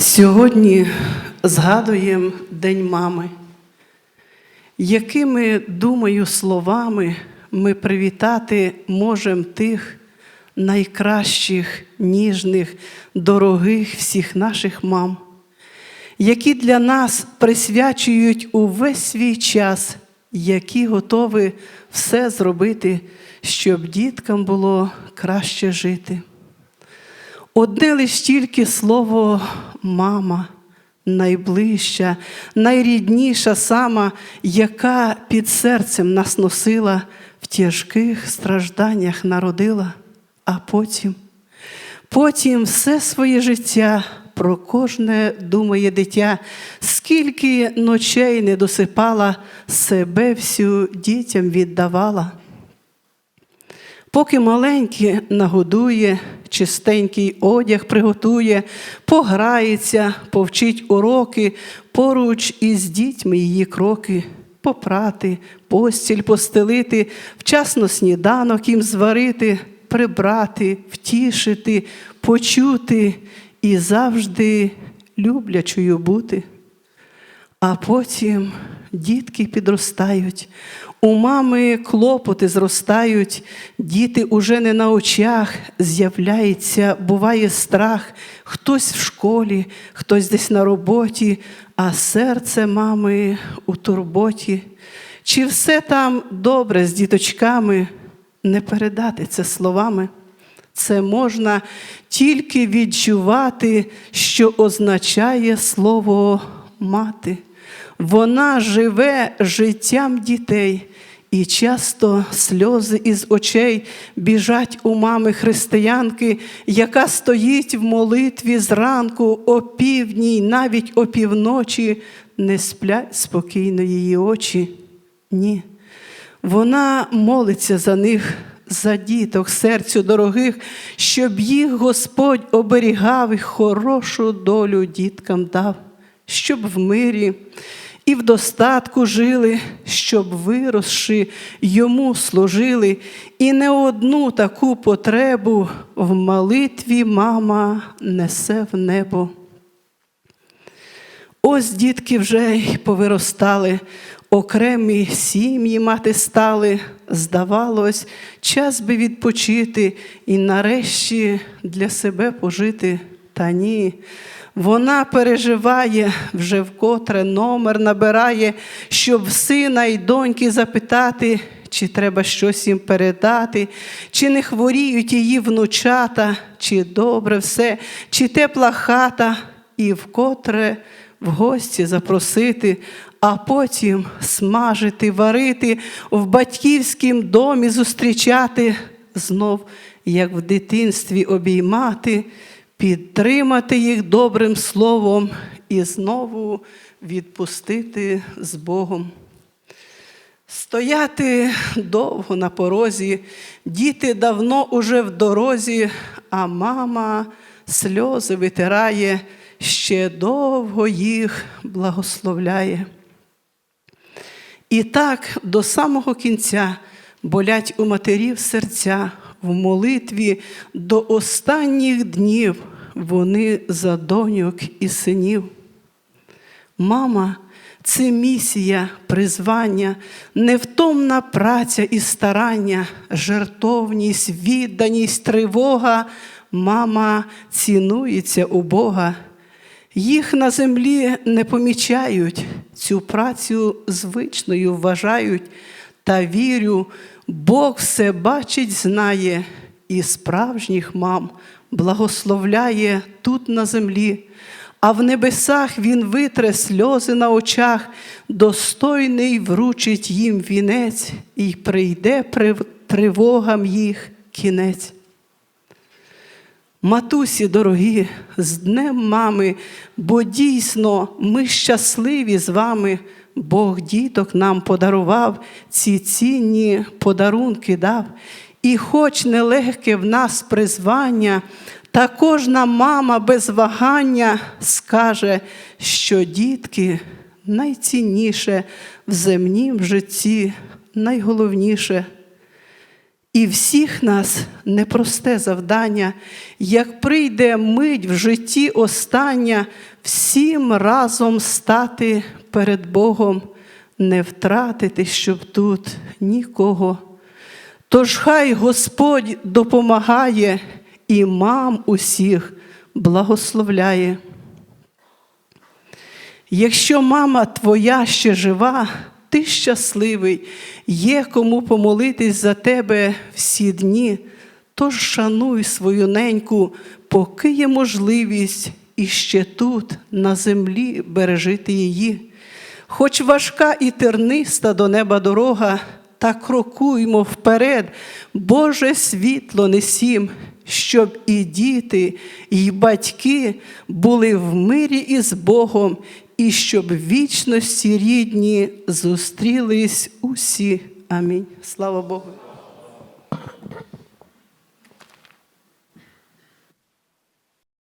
Сьогодні згадуємо День мами. Якими, думаю, словами ми привітати можемо тих найкращих, ніжних, дорогих всіх наших мам, які для нас присвячують увесь свій час, які готові все зробити, щоб діткам було краще жити. Одне лиш тільки слово мама, найближча, найрідніша сама, яка під серцем нас носила, в тяжких стражданнях народила, а потім, потім все своє життя про кожне думає дитя, скільки ночей не досипала, себе всю дітям віддавала. Поки маленькі нагодує, чистенький одяг приготує, пограється, повчить уроки, поруч із дітьми її кроки, попрати, постіль постелити, вчасно сніданок їм зварити, прибрати, втішити, почути і завжди люблячою бути. А потім дітки підростають, у мами клопоти зростають, діти уже не на очах, з'являється, буває страх, хтось в школі, хтось десь на роботі, а серце мами у турботі. Чи все там добре з діточками? Не передати це словами. Це можна тільки відчувати, що означає слово мати. Вона живе життям дітей, і часто сльози із очей біжать у мами християнки, яка стоїть в молитві зранку, о півдні, навіть о півночі, не сплять спокійно її очі. Ні. Вона молиться за них, за діток, серцю дорогих, щоб їх Господь оберігав і хорошу долю діткам дав, щоб в мирі і в достатку жили, щоб виросши йому служили, і не одну таку потребу в молитві мама несе в небо. Ось дітки вже й повиростали, окремі сім'ї мати стали. Здавалось, час би відпочити і нарешті для себе пожити. Та ні. Вона переживає, вже вкотре номер набирає, щоб сина й доньки запитати, чи треба щось їм передати, чи не хворіють її внучата, чи добре все, чи тепла хата, і вкотре в гості запросити, а потім смажити, варити, в батьківськім домі зустрічати, знов, як в дитинстві обіймати, підтримати їх добрим словом і знову відпустити з Богом. Стояти довго на порозі, діти давно уже в дорозі, а мама сльози витирає, ще довго їх благословляє. І так до самого кінця болять у матерів серця в молитві до останніх днів вони за доньок і синів. Мама це місія, призвання, невтомна праця і старання, жертовність, відданість, тривога. Мама цінується у Бога. Їх на землі не помічають, цю працю звичною вважають, та вірю, Бог все бачить, знає, і справжніх мам благословляє тут на землі, а в небесах Він витре сльози на очах, достойний вручить їм вінець, і прийде тривогам їх кінець. Матусі дорогі, з Днем мами, бо дійсно ми щасливі з вами. Бог діток нам подарував, ці цінні подарунки дав. І хоч нелегке в нас призвання, та кожна мама без вагання скаже, що дітки найцінніше в земнім житті, найголовніше. І всіх нас непросте завдання, як прийде мить в житті остання, всім разом стати перед Богом, не втратити, щоб тут нікого. Тож хай Господь допомагає і мам усіх благословляє. Якщо мама твоя ще жива, ти щасливий, є кому помолитись за тебе всі дні, тож шануй свою неньку, поки є можливість і ще тут, на землі, бережити її. Хоч важка і терниста до неба дорога, та крокуймо вперед, Боже світло несім, щоб і діти, і батьки були в мирі із Богом, і щоб вічності рідні зустрілись усі. Амінь. Слава Богу.